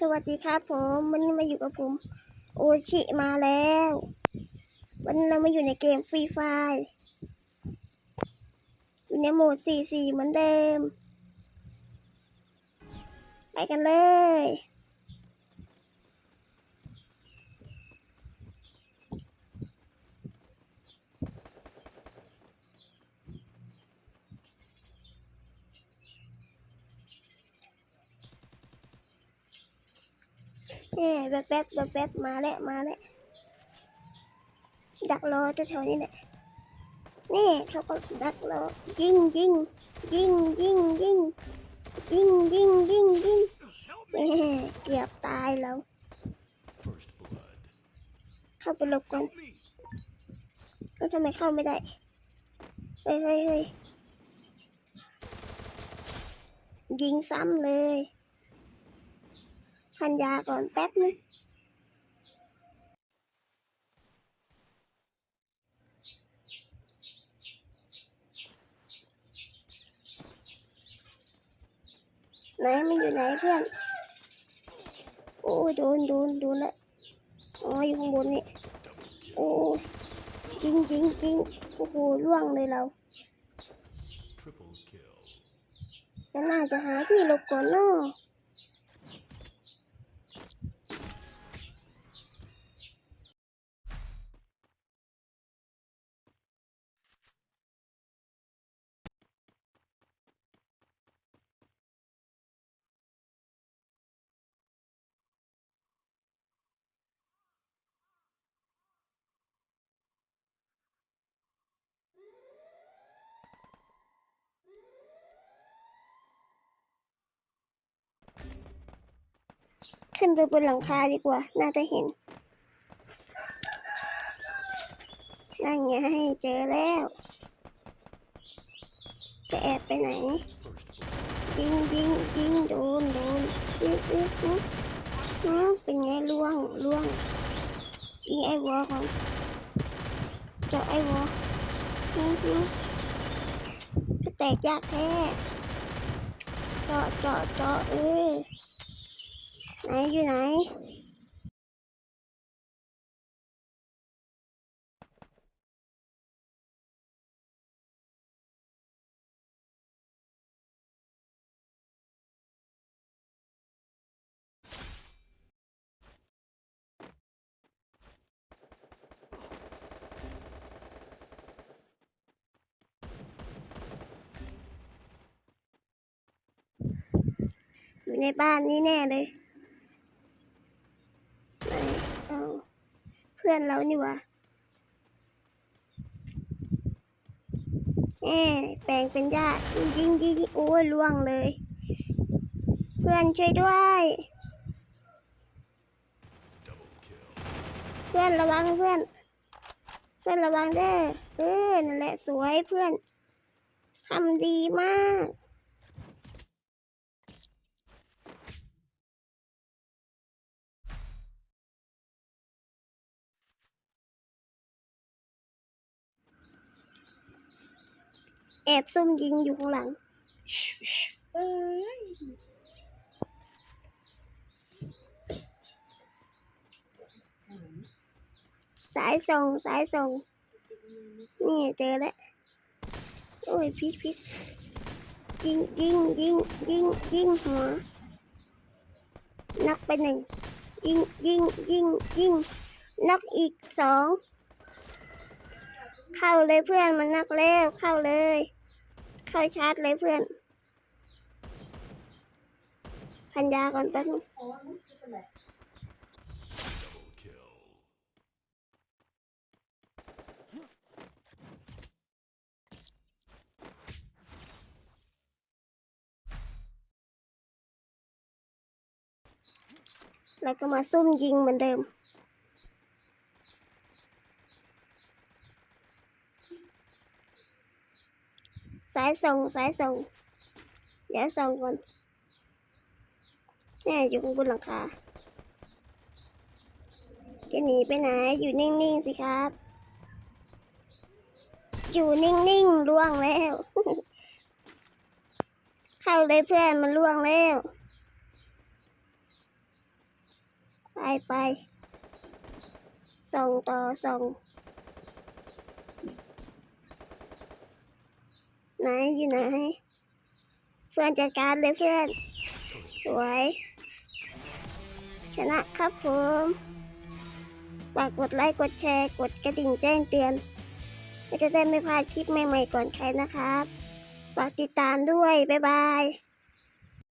สวัสดีครับผมวันนี้มาอยู่กับผม โอชิมาแล้ว วันนี้เรามาอยู่ในเกมฟรีไฟอยู่ในโหมด 4-4 เหมือนเดิม ไปกันเลย นี่แบบแบบแบบแบบมาแล้วมาแล้วดักรอตัวแถวนี้แหละนี่เขาก็ดักรอยิงยิงยิงยิงยิงยิงยิงยิงยิงนี่เกือบตายแล้วเข้าไปหลบก่อนแล้วทำไมเข้าไม่ได้เฮ้ยเฮ้ยเฮ้ยยิงซ้ำเลย พันยาก่อนแป๊บนึงไหนมันอยู่ไหนเพื่อน โอ้โดนโดนโดนละอ๋ออยู่ข้างบนนี่ โอ้จริงจริงจริงโอ้โหล่วงเลยเราจะน่าจะหาที่หลบก่อนเนาะ ขึ้นไปบนหลังคาดีกว่า น่าจะเห็นนั่นไงเจอแล้ว จะแอบไปไหน ยิงยิงยิงโดนโดนยิงยิงยิงอ๋อเป็นไงล่วงล่วงยิงไอ้วอก่อนเจาะไอ้วอยิงยิงก็แตกยากแท้เจาะเจาะเจาะเออ ไหนอยู่ไหนอยู่ในบ้านนี้แน่เลยไหนเอาเพื่อนเรานี่วะแหมแปลงเป็นญาติยิงยิงโอ้ยล่วงเลย เพื่อนช่วยด้วย เพื่อนระวังเพื่อน เพื่อนระวังเด้อเออนั่นแหละสวยเพื่อนทำดีมาก แอบซุ่มยิงอยู่ข้างหลังเอ้ยสายส่งสายส่ง นี่เจอแล้ว โอ้ยพลิกพลิกยิงยิงยิงยิงยิงหัว นักไปหนึ่ง ยิงยิงยิงยิงนักอีกสอง เข้าเลยเพื่อนมันนักแล้วเข้าเลย เข้าชาร์จเลยเพื่อน พันยาก่อนแป๊บนึงแล้วก็มาซุ่มยิงเหมือนเดิม สายส่งสายส่งเดี๋ยวส่งก่อนแน่อยู่บนหลังคาจะหนีไปไหนอยู่นิ่งๆสิครับ อยู่นิ่งๆล่วงแล้ว เข้าเลยเพื่อนมันล่วงแล้ว ไปไปส่งต่อส่ง ไหนอยู่ไหน เพื่อนจัดการเลยเพื่อน สวย ชนะครับผมฝากกดไลค์ กดแชร์ กดกระดิ่งแจ้งเตือนก็จะได้ไม่พลาดคลิปใหม่ๆก่อนใครนะครับ ฝากติดตามด้วย บ๊ายบาย